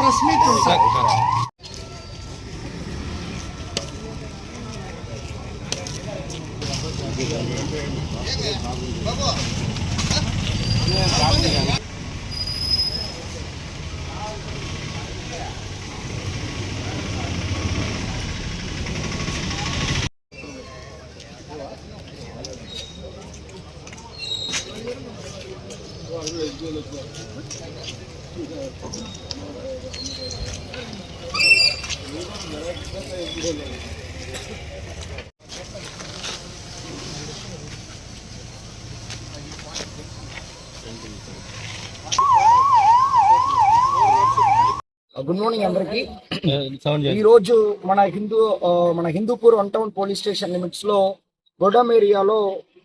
Press meet तुमचा बाबू good morning అందరికి. ఈ రోజు మన హిందూ మన Hindupur one town police station లిమిట్స్లో గొడమ్ ఏరియాలో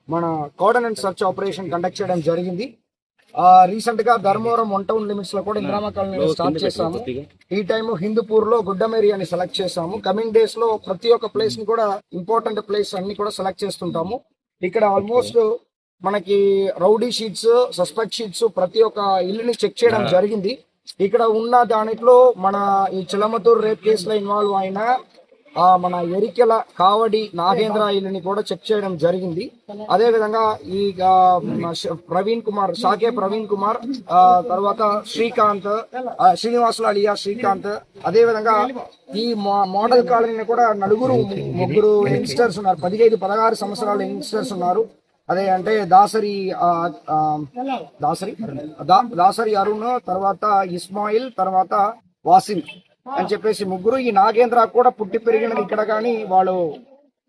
మన cordon and search operation conduct చేయడం జరిగింది. రీసెంట్గా ధర్మవరం వన్ టౌన్ లిమిట్స్లో కూడా ఇంద్రామ కాలనీలో స్టార్ట్ చేసాము ఈ టైం హిందూపూర్లో గుడ్డమ్ ఏరియాని సెలెక్ట్ చేసాము కమింగ్ డేస్లో ప్రతి ఒక్క ప్లేస్ని కూడా ఇంపార్టెంట్ ప్లేస్ అన్ని కూడా సెలెక్ట్ చేస్తుంటాము. ఇక్కడ ఆల్మోస్ట్ మనకి రౌడీ షీట్స్ సస్పెక్ట్ షీట్స్ ప్రతి ఒక్క ఇల్లుని చెక్ చేయడం జరిగింది. ఇక్కడ ఉన్న దాంట్లో మన ఈ చిలమతూరు రేప్ కేసులో ఇన్వాల్వ్ అయిన మన ఎరికెల కావడి నాగేంద్ర ఇల్లుని కూడా చెక్ చేయడం జరిగింది. అదే విధంగా ఈ ప్రవీణ్ కుమార్ షాకే ప్రవీణ్ కుమార్ ఆ తర్వాత శ్రీకాంత్ శ్రీనివాసులు అలియా శ్రీకాంత్ అదే విధంగా ఈ మోడల్ కాలనీని కూడా నలుగురు ముగ్గురు యంగ్స్టర్స్ ఉన్నారు. పదిహేను పదహారు సంవత్సరాల యంగ్స్టర్స్ ఉన్నారు. అదే అంటే దాసరి దాసరి? దాసరి అరుణ్ తర్వాత ఇస్మాయిల్ తర్వాత వాసిం. అని చెప్పేసి ముగ్గురు ఈ నాగేంద్ర కూడా పుట్టి పెరిగినది ఇక్కడ కానీ వాళ్ళు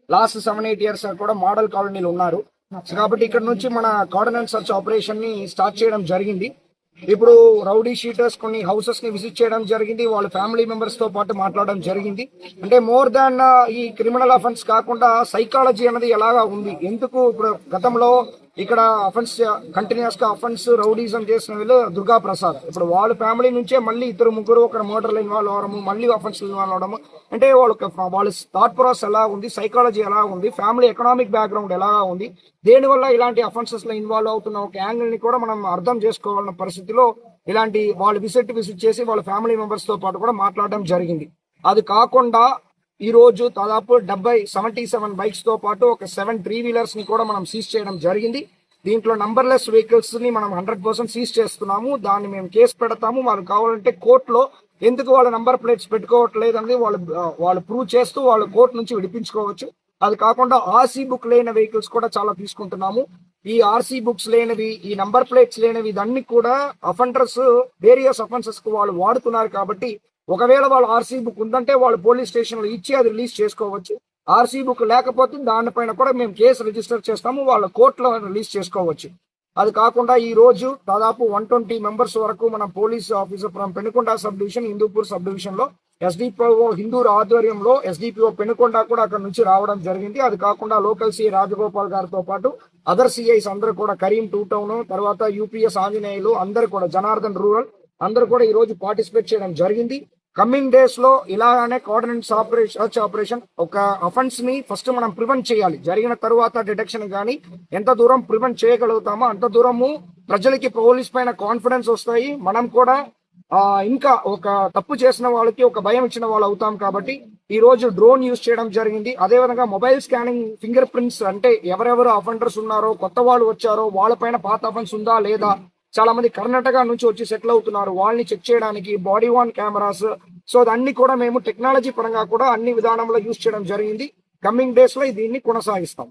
లాస్ట్ సెవెన్ ఎయిట్ ఇయర్స్ కూడా మోడల్ కాలనీలు ఉన్నారు. కాబట్టి ఇక్కడ నుంచి మన కార్డనెన్స్ సర్చ్ ఆపరేషన్ని స్టార్ట్ చేయడం జరిగింది. ఇప్పుడు రౌడీ షీటర్స్ కొన్ని హౌసెస్ని విజిట్ చేయడం జరిగింది. వాళ్ళ ఫ్యామిలీ మెంబర్స్తో పాటు మాట్లాడడం జరిగింది. అంటే మోర్ దాన్ ఈ క్రిమినల్ అఫెన్స్ కాకుండా సైకాలజీ అనేది ఎలాగా ఉంది? ఎందుకు ఇప్పుడు గతంలో ఇక్కడ అఫెన్స్ కంటిన్యూస్గా అఫెన్స్ రౌడీజం చేసిన వీళ్ళు దుర్గా ప్రసాద్. ఇప్పుడు వాళ్ళ ఫ్యామిలీ నుంచే మళ్ళీ ఇద్దరు ముగ్గురు ఒక మోటార్లు ఇన్వాల్వ్ అవడము మళ్ళీ అఫెన్స్ ఇన్వాల్వ్ అవడము. అంటే వాళ్ళకి వాళ్ళ థాట్ ప్రాసెస్ ఎలా ఉంది సైకాలజీ ఎలా ఉంది ఫ్యామిలీ ఎకనామిక్ బ్యాక్గ్రౌండ్ ఎలా ఉంది దేనివల్ల ఇలాంటి అఫెన్సెస్లో ఇన్వాల్వ్ అవుతున్న ఒక యాంగిల్ని కూడా మనం అర్థం చేసుకోవాలన్న పరిస్థితిలో ఇలాంటి వాళ్ళు విసిట్ విజిట్ చేసి వాళ్ళ ఫ్యామిలీ మెంబర్స్తో పాటు కూడా మాట్లాడడం జరిగింది. అది కాకుండా ఈ రోజు దాదాపు డెబ్బై సెవెంటీ సెవెన్ బైక్స్తో పాటు ఒక సెవెన్ త్రీ వీలర్స్ని కూడా మనం సీజ్ చేయడం జరిగింది. దీంట్లో నంబర్లెస్ వెహికల్స్ని మనం హండ్రెడ్ పర్సెంట్ సీజ్ చేస్తున్నాము. దాన్ని మేము కేసు పెడతాము. వాళ్ళు కావాలంటే కోర్టులో ఎందుకు వాళ్ళ నంబర్ ప్లేట్స్ పెట్టుకోవట్లేదు అనేది వాళ్ళు వాళ్ళు ప్రూవ్ చేస్తూ వాళ్ళు కోర్టు నుంచి విడిపించుకోవచ్చు. అది కాకుండా ఆర్సీ బుక్ లేని వెహికల్స్ కూడా చాలా తీసుకుంటున్నాము. ఈ ఆర్సీ బుక్స్ లేనివి ఈ నంబర్ ప్లేట్స్ లేనివి ఇదన్నీ కూడా అఫెండర్స్ వేరియస్ అఫెన్సెస్కు వాళ్ళు వాడుతున్నారు కాబట్టి ఒకవేళ వాళ్ళు ఆర్సీ బుక్ ఉందంటే వాళ్ళు పోలీస్ స్టేషన్లో ఇచ్చి అది రిలీజ్ చేసుకోవచ్చు. ఆర్సీ బుక్ లేకపోతే దానిపైన కూడా మేము కేసు రిజిస్టర్ చేస్తాము వాళ్ళ కోర్టులో రిలీజ్ చేసుకోవచ్చు. అది కాకుండా ఈ రోజు దాదాపు వన్ ట్వంటీ మెంబర్స్ వరకు మన police officer from Penukonda sub division Hindupur sub డివిజన్లో ఎస్డిపిఓ హిందూర్ ఆధ్వర్యంలో ఎస్డిపిఓ పెనుకొండ కూడా అక్కడ నుంచి రావడం జరిగింది. అది కాకుండా లోకల్ సిఐ రాజగోపాల్ గారితో పాటు అదర్ సిఐస్ అందరూ కూడా కరీం టూ టౌన్ తర్వాత యూపీఎస్ ఆంజనేయులు అందరు కూడా జనార్దన్ రూరల్ అందరూ కూడా ఈ రోజు పార్టిసిపేట్ చేయడం జరిగింది. కమింగ్ డేస్లో ఇలానే కోఆర్డినేట్స్ ఆపరేషన్ సర్చ్ ఆపరేషన్ ఒక అఫెన్స్ని ఫస్ట్ మనం ప్రివెంట్ చేయాలి. జరిగిన తరువాత డిటెక్షన్ కానీ ఎంత దూరం ప్రివెంట్ చేయగలుగుతామో అంత దూరము ప్రజలకి పోలీస్ పైన కాన్ఫిడెన్స్ వస్తాయి. మనం కూడా ఆ ఇంకా ఒక తప్పు చేసిన వాళ్ళకి ఒక భయం ఇచ్చిన వాళ్ళు అవుతాం కాబట్టి ఈ రోజు డ్రోన్ యూజ్ చేయడం జరిగింది. అదే విధంగా మొబైల్ స్కానింగ్ ఫింగర్ ప్రింట్స్ అంటే ఎవరెవరు అఫెండర్స్ ఉన్నారో కొత్త వాళ్ళు వచ్చారో వాళ్ళపైన పాత అఫెన్స్ ఉందా లేదా చాలా మంది కర్ణాటక నుంచి వచ్చి సెటిల్ అవుతున్నారు. వాళ్ళని చెక్ చేయడానికి బాడీ వాన్ కెమెరాస్. సో అన్ని కూడా మేము టెక్నాలజీ పరంగా కూడా అన్ని విధానంలో యూజ్ చేయడం జరిగింది. కమింగ్ డేస్లో దీన్ని కొనసాగిస్తాం.